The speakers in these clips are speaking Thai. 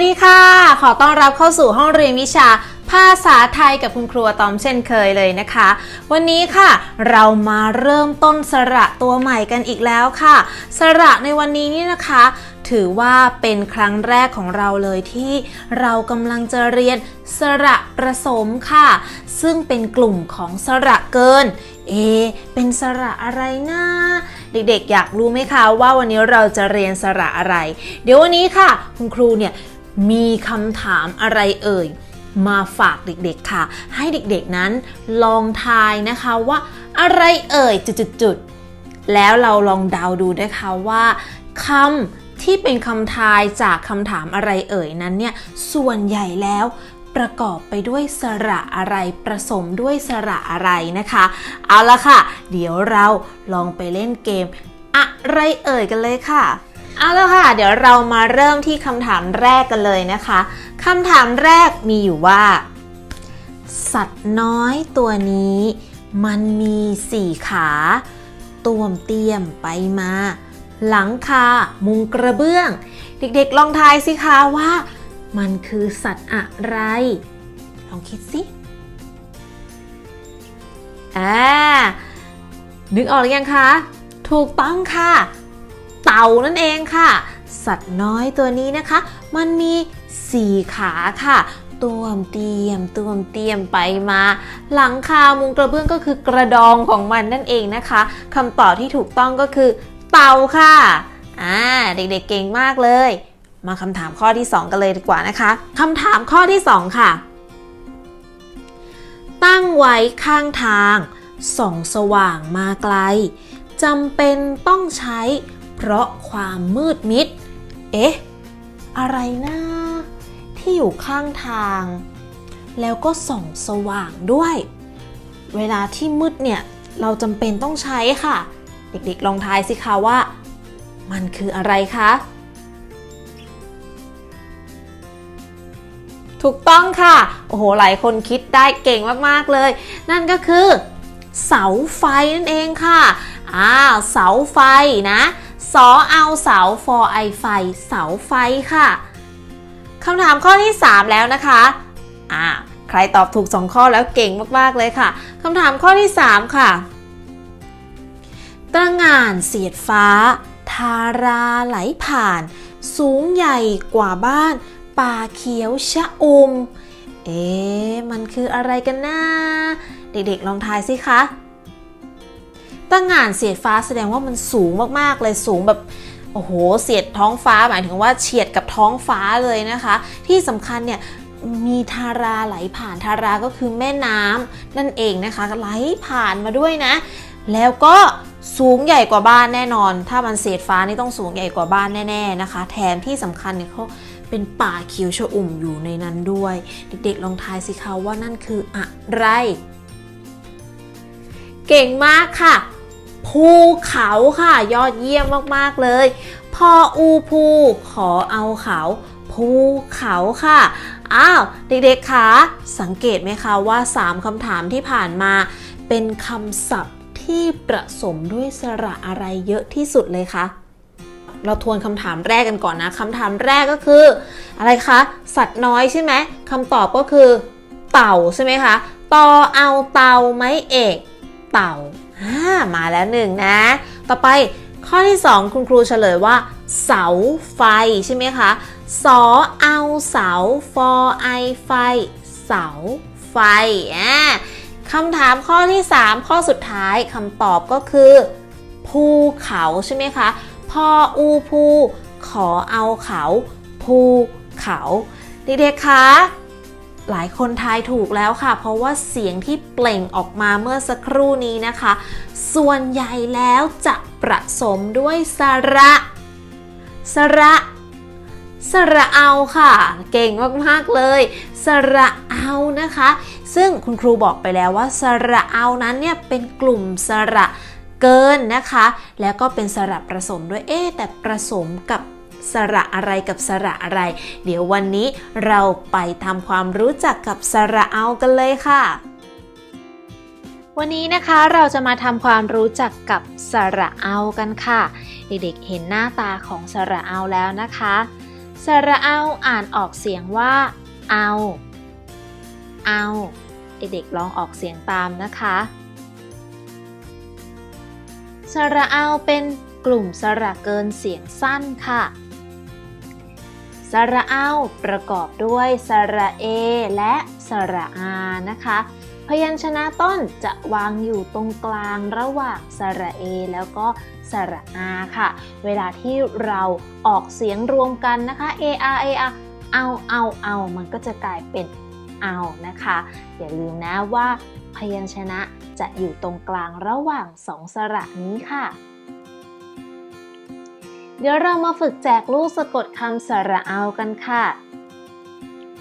วัสดีค่ะ ขอต้อนรับเข้าสู่ห้องเรียนวิชาภาษาไทยกับคุณครูอะตอมเช่นเคยเลยนะคะ วันนี้ค่ะเรามาเริ่มต้นสระตัวใหม่กันอีกแล้วค่ะ สระในวันนี้นี่นะคะ ถือว่าเป็นครั้งแรกของเราเลยที่เรากำลังจะเรียนสระประสมค่ะ ซึ่งเป็นกลุ่มของสระเกิน เอ เป็นสระอะไรนะเด็กๆ อยากรู้ไหมคะว่าวันนี้เราจะเรียนสระอะไร เดี๋ยววันนี้ค่ะ คุณครูเนี่ย มีคำถามอะไรเอ่ย มาฝากเด็กๆค่ะ ให้เด็กๆนั้นลองทายนะคะว่าอะไรเอ่ยจุดๆแล้วเราลองเดาดูนะคะว่าคำที่เป็นคำทายจากคำถามอะไรเอ่ยนั้นเนี่ยส่วนใหญ่แล้วประกอบไปด้วยสระอะไรประสมด้วยสระอะไรนะคะ เอาละค่ะ เดี๋ยวเราลองไปเล่นเกม อะไรเอ่ยกันเลยค่ะ เอาละค่ะ เดี๋ยวเรามาเริ่มที่คำถามแรกกันเลยนะคะคำถามแรกมีอยู่ว่า สัตว์น้อยตัวนี้ มันมีสี่ขาต้วมเตี้ยมไปมา หลังคามุงกระเบื้อง เด็กๆลองทายสิคะว่า มันคือสัตว์อะไร ลองคิดสิอ่านึกออกหรือยังคะ ถูกต้องค่ะ เต่านั่นเองค่ะ สัตว์น้อยตัวนี้นะคะ มันมีสี่ขาค่ะตัวมเตียมตัวมเตียมไปมา หลังคามุงกระเบื้องก็คือกระดองของมันนั่นเองนะคะคำตอบที่ถูกต้องก็คือเต่าค่ะอ่าเด็กๆเก่งมากเลย มาคำถามข้อที่ 2 กันเลยดีกว่านะคะคำถามข้อที่ 2 ค่ะ ตั้งไว้ข้างทางส่องสว่างมาไกลจำเป็นต้องใช้ เพราะความมืดมิด เอ๊ะ อะไรนะ ที่อยู่ข้างทาง แล้วก็ส่องสว่างด้วย เวลาที่มืดเนี่ย เราจำเป็นต้องใช้ค่ะ เด็กๆลองทายสิคะว่า มันคืออะไรคะ ถูกต้องค่ะ โอ้โห หลายคนคิดได้เก่งมากๆเลย นั่นก็คือเสาไฟนั่นเองค่ะอ้าวเสาไฟนะ สอเอาเสาฟอไอไฟ เสาไฟค่ะคำถามข้อที่ 3 แล้วนะคะอ่าใครตอบถูก 2 ข้อแล้วเก่งมาก ๆ เลยค่ะคำถามข้อที่ 3 ค่ะตระหง่านเสียดฟ้า ทาราไหลผ่าน สูงใหญ่กว่าบ้าน ป่าเขียวชะอม เอ๊ะมันคืออะไรกันนะเด็ก ๆ ลองทายสิคะ ตั้งงานเสียดฟ้าแสดงว่ามันสูงมากๆเลยสูงแบบโอ้โหเสียดท้องฟ้าหมายถึงว่าเฉียดกับท้องฟ้าเลยนะคะ ที่สำคัญเนี่ยมีทาราไหลผ่านทาราก็คือแม่น้ำนั่นเองนะคะไหลผ่านมาด้วยนะ แล้วก็สูงใหญ่กว่าบ้านแน่นอน ถ้ามันเศษฟ้านี่ต้องสูงใหญ่กว่าบ้านแน่ๆนะคะ แถมที่สำคัญเนี่ยเขาเป็นป่าเขียวชอุ่มอยู่ในนั้นด้วย เด็กๆลองทายสิคะว่านั่นคืออะไร เก่งมากค่ะ ภูเขาค่ะ ยอดเยี่ยมมากๆเลย พออูภูขอเอาเขาภูเขาค่ะ อ้าว เด็กๆคะสังเกตไหมคะว่า 3คำถามที่ผ่านมา เป็นคำศัพท์ที่ประสมด้วยสระอะไรเยอะที่สุดเลยคะเราทวนคำถามแรกกันก่อนนะคำถามแรกก็คือ อะไรคะ สัตว์น้อยใช่ไหมคำตอบก็คือ เต่าใช่ไหมคะต่อเอาเต่าไม้เอก เต่า มาแล้วหนึ่งนะ ต่อไปข้อที่ 2 คุณครูเฉลยว่า เสาไฟใช่ไหมคะสอเอาเสาฟอไอไฟ เสาไฟอ่าคำถามข้อที่ 3 ข้อสุดท้ายคำตอบก็คือ ภูเขาใช่ไหมคะพออูภูขอเอาเขา ภูเขาเด็กๆคะ หลายคนทายถูกแล้วค่ะ เพราะว่าเสียงที่เปล่งออกมาเมื่อสักครู่นี้นะคะ ส่วนใหญ่แล้วจะประสมด้วยสระ สระสระเอาค่ะ เก่งมากๆเลย สระเอานะคะ ซึ่งคุณครูบอกไปแล้วว่าสระเอานั้นเนี่ยเป็นกลุ่มสระเกินนะคะ แล้วก็เป็นสระผสมด้วยเอ๊แต่ผสมกับ สระอะไรกับสระอะไร เดี๋ยววันนี้เราไปทำความรู้จักกับสระเอากันเลยค่ะ วันนี้นะคะเราจะมาทำความรู้จักกับสระเอากันค่ะ เด็กๆเห็นหน้าตาของสระเอาแล้วนะคะ สระเอาอ่านออกเสียงว่า เอา เอา เด็กๆลองออกเสียงตามนะคะสระเอาเป็นกลุ่มสระเกินเสียงสั้นค่ะ สระเอาประกอบด้วยสระเอ และสระอานะคะ พยัญชนะต้นจะวางอยู่ตรงกลางระหว่างสระเอ แล้วก็สระอาค่ะ เวลาที่เราออกเสียงรวมกันนะคะ a r a r เอาเอาเอามันก็จะกลายเป็นเอานะคะ อย่าลืมนะว่าพยัญชนะจะอยู่ตรงกลางระหว่างสองสระนี้ค่ะ เดี๋ยวเรามาฝึกแจกลูกสะกดคำสระเอากันค่ะ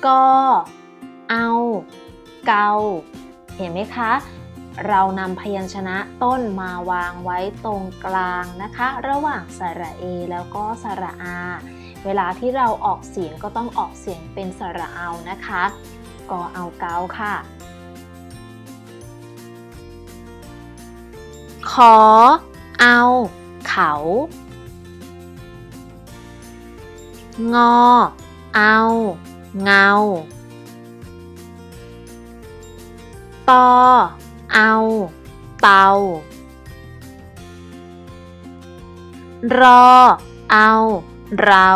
กอ เอา เกา เห็นไหมคะ เรานำพยัญชนะต้นมาวางไว้ตรงกลางนะคะ ระหว่างสระเอแล้วก็สระอา เวลาที่เราออกเสียงก็ต้องออกเสียงเป็นสระเอานะคะ กอเอาเกาค่ะ ขอ เอา เขา งอ เอา เงาตอเอาเตารอ เอา เรา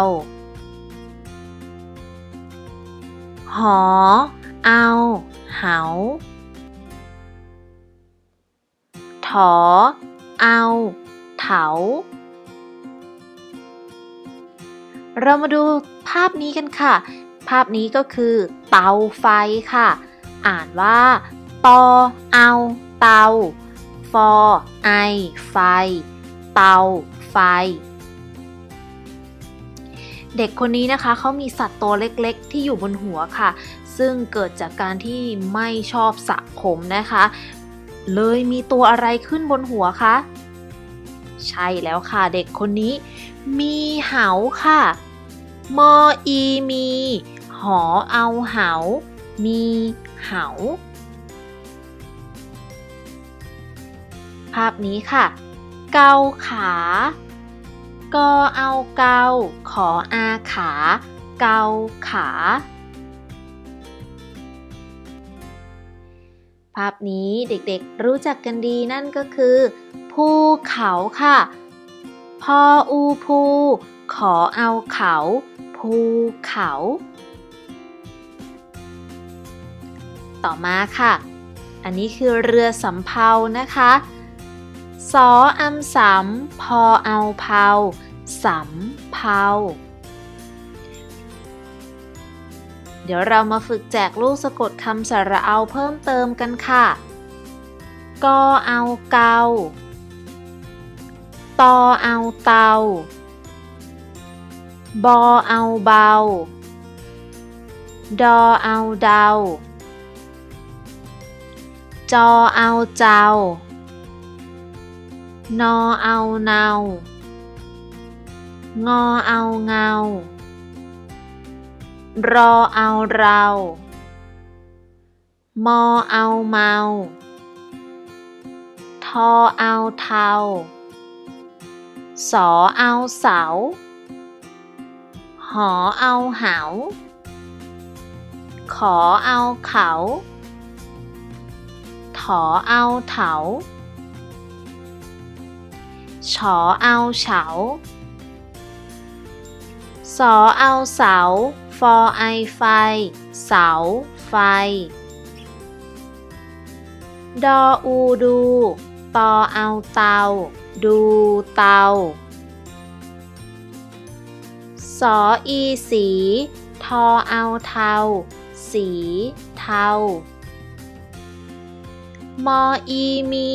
หอ เอา เหา ถอ เอา เถา เรามาดูภาพนี้กันค่ะ ภาพนี้ก็คือ เตาไฟค่ะ อ่านว่าตอเอาเตาฟอไอไฟ เตาไฟ เด็กคนนี้นะคะเขามีสัตว์ตัวเล็กๆ ที่อยู่บนหัวค่ะ ซึ่งเกิดจากการที่ไม่ชอบสระผมนะคะ เลยมีตัวอะไรขึ้นบนหัวคะ ใช่แล้วค่ะเด็กคนนี้ มีเหาค่ะ มออีมี หอเอาเหา มีเหา ภาพนี้ค่ะ เกาขากอเอาเกา ขออาขา เกาขา ภาพนี้เด็กๆรู้จักกันดีนั่นก็คือภูเขาค่ะ พออูภู ขอเอาเขา ภูเขา ต่อมาค่ะ อันนี้คือเรือสำเภานะคะสออำสำพอเอาเผาสำเภา เดี๋ยวเรามาฝึกแจกลูกสะกดคำสระเอาเพิ่มเติมกันค่ะ กอเอาเกา ตอเอาเตา บอเอาเบา ดอเอาเดา จอเอาเจ้า นอเอาเนางอเอาเงา รอเอาเรา มอเอาเมา ทอเอาเทา สอเอาเสา หอเอาเหา ขอเอาเขา ถอเอาเถา ฉอเอาเฉา สอเอาเสา ฟอไอไฟ เสา ไฟ ดออูดูตอเอาเตา ดูเตา สออีสี ทอเอาเทา สีเทามออีมี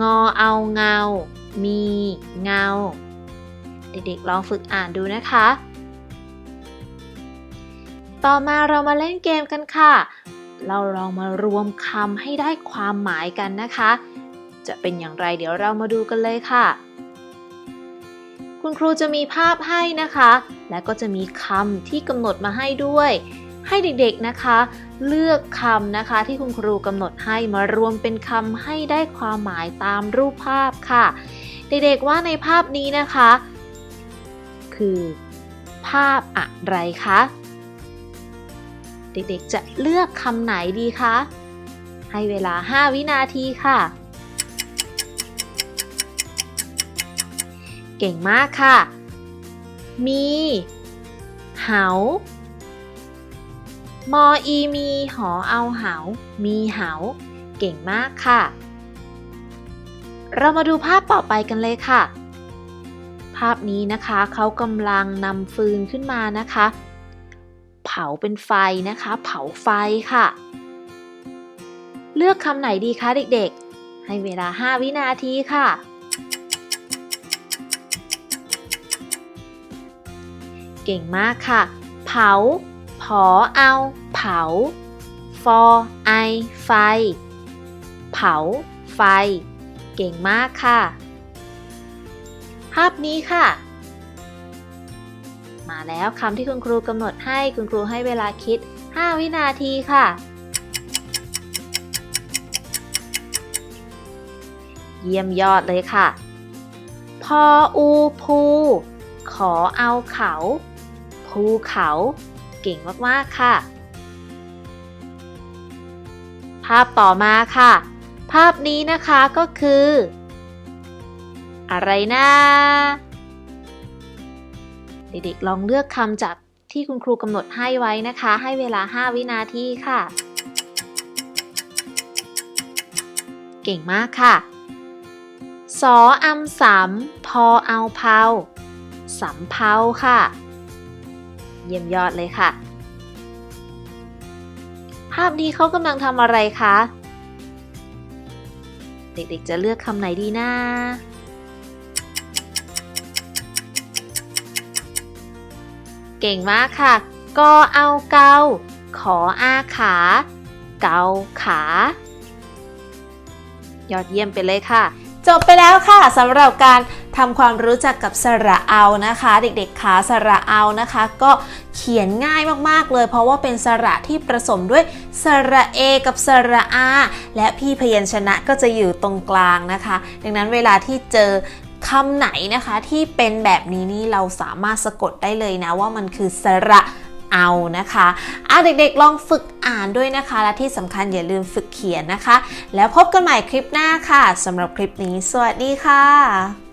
งอเอาเงา มีเงา เด็กๆลองฝึกอ่านดูนะคะ ต่อมาเรามาเล่นเกมกันค่ะ เราลองมารวมคำให้ได้ความหมายกันนะคะ จะเป็นอย่างไรเดี๋ยวเรามาดูกันเลยค่ะ คุณครูจะมีภาพให้นะคะ และก็จะมีคำที่กำหนดมาให้ด้วย ให้เด็กๆนะคะ เลือกคำนะคะที่คุณครูกำหนดให้มารวมเป็นคำให้ได้ความหมายตามรูปภาพค่ะ เด็กๆว่าในภาพนี้นะคะ คือ ภาพอะไรคะ เด็กๆ จะเลือกคำไหนดีคะ ให้เวลา 5 วินาทีค่ะ เก่งมากค่ะ มี เหา มออีมีหอเอาเหา มีเหา เก่งมากค่ะ เรามาดูภาพต่อไปกันเลยค่ะ ภาพนี้นะคะเขากำลังนำฟืนขึ้นมานะคะ เผาเป็นไฟนะคะ เผาไฟค่ะ เลือกคำไหนดีคะเด็กๆ ให้เวลา 5 วินาทีค่ะ เก่งมากค่ะ เผา ผอเอา เผา ฟอไอ ไฟ เผา ไฟ เก่งมากค่ะ ภาพนี้ค่ะ มาแล้วคำที่คุณครูกำหนดให้คุณครูให้เวลาคิด 5 วินาทีค่ะ เยี่ยมยอดเลยค่ะ พออูภู ขอเอาเขา ภูเขา เก่งมาก ๆ ค่ะ ภาพต่อมาค่ะ ภาพนี้นะคะก็คือ อะไรนะ เด็กๆ ลองเลือกคำจากที่คุณครูกำหนดให้ไว้นะคะ ให้เวลา 5 วินาทีค่ะ เก่งมากค่ะ สออำสำพอเอาเผาสำเภาค่ะ เยี่ยมยอดเลยค่ะ ภาพนี้เขากำลังทำอะไรคะ เด็กๆ จะเลือกคำไหนดีนะ เก่งมากค่ะ กอเอาเกา ขออาขา เกาขา ยอดเยี่ยมไปเลยค่ะ จบไปแล้วค่ะสำหรับการทำความรู้จักกับสระเอานะคะ เด็กๆขาสระเอานะคะ ก็เขียนง่ายมากๆเลย เพราะว่าเป็นสระที่ผสมด้วยสระเอกับสระอาและพี่พยัญชนะก็จะอยู่ตรงกลางนะคะ ดังนั้นเวลาที่เจอ คำไหนนะคะที่เป็นแบบนี้นี่เราสามารถสะกดได้เลยนะว่ามันคือสระเอานะคะอะเด็กๆลองฝึกอ่านด้วยนะคะ และที่สำคัญอย่าลืมฝึกเขียนนะคะ แล้วพบกันใหม่คลิปหน้าค่ะสำหรับคลิปนี้ สวัสดีค่ะ